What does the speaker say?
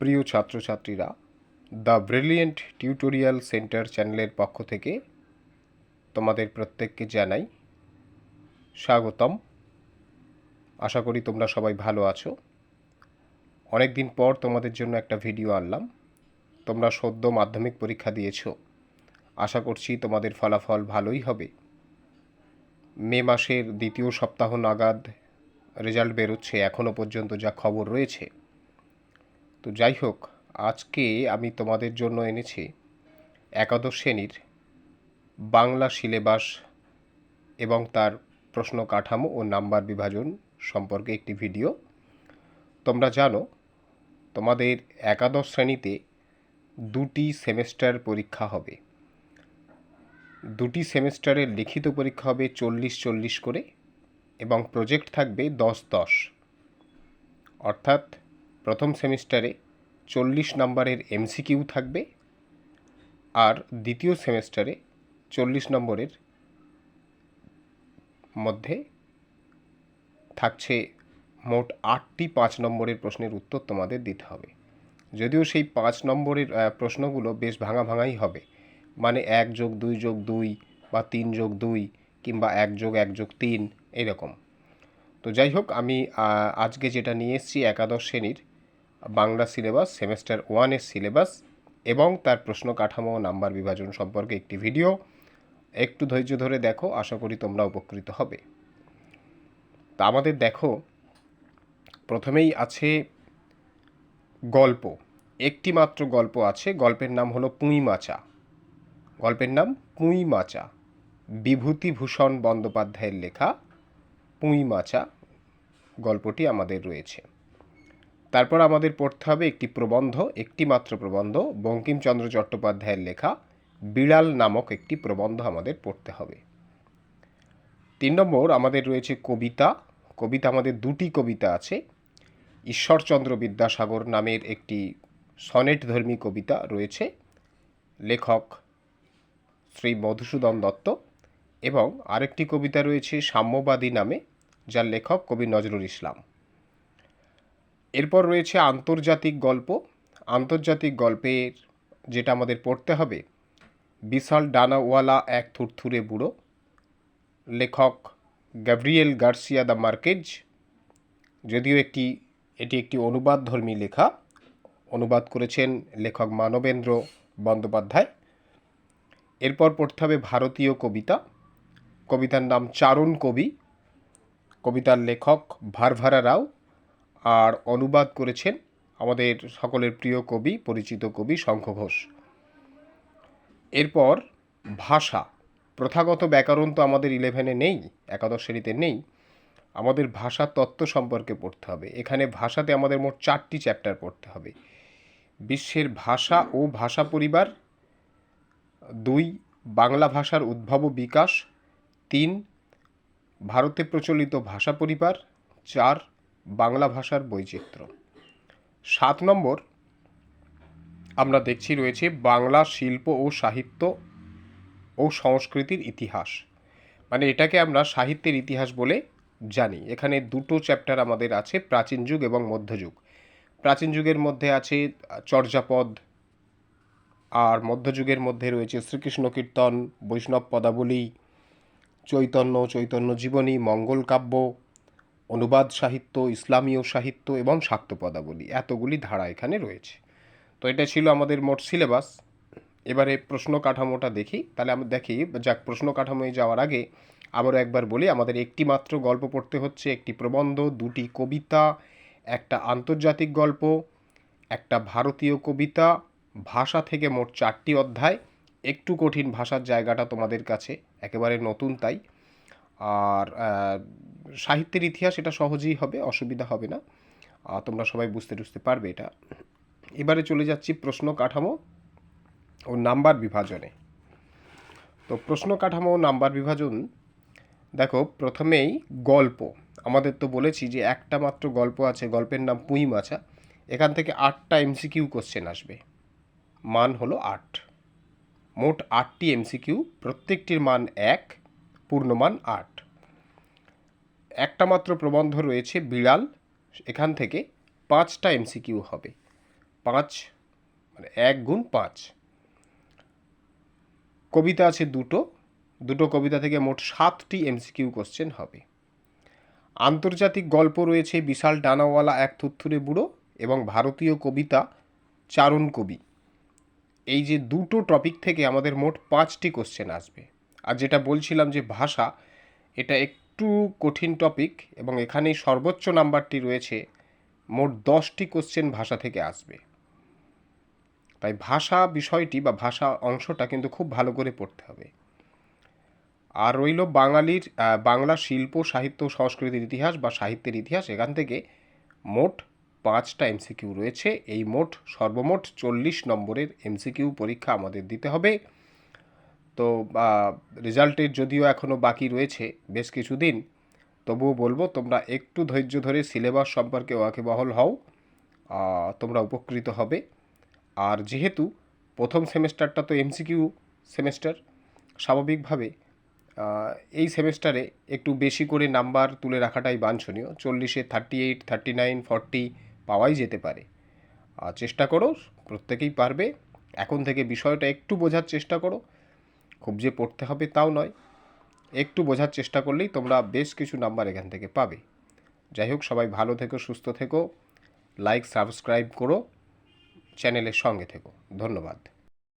প্রিয় ছাত্রছাত্রীরা, the brilliant tutorial centre চ্যানেলের পক্ষ থেকে তোমাদের প্রত্যেককে জানাই স্বাগতম। আশা করি তোমরা সবাই ভালো আছো। অনেক দিন পর তোমাদের জন্য একটা ভিডিও আনলাম। তোমরা সদ্য মাধ্যমিক পরীক্ষা দিয়েছ। আশা করছি তোমাদের ফলাফল ভালোই হবে। মে মাসের দ্বিতীয় সপ্তাহ নাগাদ রেজাল্ট বেরোচ্ছে এখনও পর্যন্ত যা খবর রয়েছে। তো যাই হোক, আজকে আমি তোমাদের জন্য এনেছি একাদশ শ্রেণির বাংলা সিলেবাস এবং তার প্রশ্ন কাঠামো ও নাম্বার বিভাজন সম্পর্কে একটি ভিডিও। তোমরা জানো, তোমাদের একাদশ শ্রেণীতে দুটি সেমেস্টার পরীক্ষা হবে। দুটি সেমেস্টারের লিখিত পরীক্ষা হবে চল্লিশ চল্লিশ করে এবং প্রজেক্ট থাকবে দশ দশ। অর্থাৎ প্রথম সেমিস্টারে চল্লিশ নম্বরের এমসিকিউ থাকবে আর দ্বিতীয় সেমিস্টারে চল্লিশ নম্বরের মধ্যে থাকছে মোট আটটি পাঁচ নম্বরের প্রশ্নের উত্তর তোমাদের দিতে হবে। যদিও সেই পাঁচ নম্বরের প্রশ্নগুলো বেশ ভাঙা ভাঙাই হবে। মানে এক যোগ দুই যোগ দুই বা তিন যোগ দুই কিংবা এক যোগ এক যোগ তিন, এরকম। তো যাই হোক, আমি আজকে যেটা নিয়ে এসেছি একাদশ শ্রেণির বাংলা সিলেবাস, সেমেস্টার ওয়ানের সিলেবাস এবং তার প্রশ্ন কাঠামো নাম্বার বিভাজন সম্পর্কে একটি ভিডিও। একটু ধৈর্য ধরে দেখো, আশা করি তোমরা উপকৃত হবে। তা আমাদের দেখো, প্রথমেই আছে গল্প। একটি মাত্র গল্প আছে, গল্পের নাম হলো পুঁই মাচা। গল্পের নাম পুঁই মাচা। বিভূতিভূষণ বন্দ্যোপাধ্যায়ের লেখা পুঁই মাচা গল্পটি আমাদের রয়েছে। তারপর আমাদের পড়তে হবে একটি প্রবন্ধ একটি মাত্র প্রবন্ধ, বঙ্কিমচন্দ্র চট্টোপাধ্যায়ের লেখা, বিড়াল নামক একটি প্রবন্ধ আমাদের পড়তে হবে। তিন নম্বর, আমাদের রয়েছে কবিতা। কবিতা আমাদের দুটি কবিতা আছে। ঈশ্বরচন্দ্র বিদ্যাসাগর নামের একটি সনেট ধর্মী কবিতা রয়েছে। লেখক শ্রী মধুসূদন দত্ত এবং আরেকটি কবিতা রয়েছে সাম্যবাদী নামে, যার লেখক কবি নজরুল ইসলাম। এরপর রয়েছে আন্তর্জাতিক গল্প। আন্তর্জাতিক গল্পের যেটা আমাদের পড়তে হবে, বিশাল ডানাওয়ালা এক থুরথুরে বুড়ো, লেখক গ্যাব্রিয়েল গার্সিয়া দ্য মার্কেজ, যদিও একটি, এটি একটি অনুবাদধর্মী লেখা। অনুবাদ করেছেন লেখক মানবেন্দ্র বন্দ্যোপাধ্যায়। এরপর পড়তে হবে ভারতীয় কবিতা। কবিতার নাম চারণ কবি। কবিতার লেখক ভারভারা রাও। আর অনুবাদ করেছেন আমাদের সকলের প্রিয় কবি, পরিচিত কবি শঙ্খ ঘোষ। এরপর ভাষা। প্রথাগত ব্যাকরণ তো আমাদের ইলেভেনে নেই, একাদশ শ্রেণীতে নেই। আমাদের ভাষা তত্ত্ব সম্পর্কে পড়তে হবে। এখানে ভাষাতে আমাদের মোট চারটি চ্যাপ্টার পড়তে হবে। বিশ্বের ভাষা ও ভাষা পরিবার, দুই, বাংলা ভাষার উদ্ভব ও বিকাশ, তিন, ভারতে প্রচলিত ভাষা পরিবার, চার বাংলা ভাষার বৈচিত্র্য। সাত নম্বর, আমরা দেখছি রয়েছে বাংলা শিল্প ও সাহিত্য ও সংস্কৃতির ইতিহাস। মানে এটাকে আমরা সাহিত্যের ইতিহাস বলে জানি। এখানে দুটো চ্যাপ্টার আমাদের আছে, প্রাচীন যুগ এবং মধ্যযুগ প্রাচীন যুগের মধ্যে আছে চর্যাপদ, আর মধ্যযুগের মধ্যে রয়েছে শ্রীকৃষ্ণ কীর্তন, বৈষ্ণব পদাবলী, চৈতন্য চৈতন্য জীবনী, মঙ্গল কাব্য অনুবাদ সাহিত্য, ইসলামীয় সাহিত্য এবং শাক্ত পদাবলী এতগুলি ধারা এখানে রয়েছে। তো এটা ছিল আমাদের মোট সিলেবাস। এবারে প্রশ্ন কাঠামোটা দেখি। তাহলে আমরা দেখি, যাক, প্রশ্ন কাঠামোয় যাওয়ার আগে আবারও একবার বলি, আমাদের একটি মাত্র গল্প পড়তে হচ্ছে, একটি প্রবন্ধ, দুটি কবিতা, একটা আন্তর্জাতিক গল্প, একটা ভারতীয় কবিতা, ভাষা থেকে মোট চারটি অধ্যায়। একটু কঠিন ভাষার জায়গাটা তোমাদের কাছে একেবারে নতুন তাই। আর সাহিত্যের ইতিহাস এটা সহজেই হবে, অসুবিধা হবে না। তোমরা সবাই বুঝতে টুঝতে পারবে এটা। এবারে চলে যাচ্ছি প্রশ্ন কাঠামো ও নাম্বার বিভাজনে। তো প্রশ্ন কাঠামো ও নাম্বার বিভাজন, দেখো প্রথমেই গল্প। আমাদের তো বলেছি যে একটা মাত্র গল্প আছে, গল্পের নাম পুঁই মাছা। এখান থেকে আটটা এমসিকিউ কোশ্চেন আসবে। মান হলো আট। মোট আটটি এমসিকিউ, প্রত্যেকটির মান এক, পূর্ণমান আট। একটা মাত্র প্রবন্ধ রয়েছে বিড়াল, এখান থেকে পাঁচটা এমসিকিউ হবে। পাঁচ মানে এক গুণ পাঁচ। কবিতা আছে দুটো। দুটো কবিতা থেকে মোট সাতটি এমসিকিউ কোশ্চেন হবে। আন্তর্জাতিক গল্প রয়েছে বিশাল ডানাওয়ালা এক থুত্থুরে বুড়ো এবং ভারতীয় কবিতা চারণ কবি। এই যে দুটো টপিক থেকে আমাদের মোট পাঁচটি কোশ্চেন আসবে। আর যেটা বলছিলাম যে ভাষা, এটা একটু কঠিন টপিক এবং এখানেই সর্বোচ্চ নাম্বারটি রয়েছে, মোট দশটি কোশ্চেন ভাষা থেকে আসবে। তাই ভাষা বিষয়টি বা ভাষা অংশটা কিন্তু খুব ভালো করে পড়তে হবে। আর রইল বাঙালির বাংলা শিল্প, সাহিত্য, সংস্কৃতির ইতিহাস বা সাহিত্যের ইতিহাস। এখান থেকে মোট পাঁচটা এমসিকিউ রয়েছে। এই মোট, সর্বমোট চল্লিশ নম্বরের এমসিকিউ পরীক্ষা আমাদের দিতে হবে। তো রেজাল্টের যদিও এখনও বাকি রয়েছে বেশ কিছুদিন, তবুও বলব তোমরা একটু ধৈর্য ধরে সিলেবাস সম্পর্কে ওয়াকিবহল হও তোমরা উপকৃত হবে। আর যেহেতু প্রথম সেমেস্টারটা তো এমসিকিউ সেমেস্টার, স্বাভাবিকভাবে এই সেমেস্টারে একটু বেশি করে নাম্বার তুলে রাখাটাই বাঞ্ছনীয়। চল্লিশে thirty eight, thirty nine, forty পাওয়াই যেতে পারে। চেষ্টা করো, প্রত্যেকেই পারবে। এখন থেকে বিষয়টা একটু বোঝার চেষ্টা করো। খুব যে পড়তে হবে তাও নয়। একটু বোঝার চেষ্টা করলেই তোমরা বেশ কিছু নাম্বার এখান থেকে পাবে। যাই হোক, সবাই ভালো থেকো, সুস্থ থেকো। লাইক সাবস্ক্রাইব করো। চ্যানেলের সঙ্গে থেকো। ধন্যবাদ।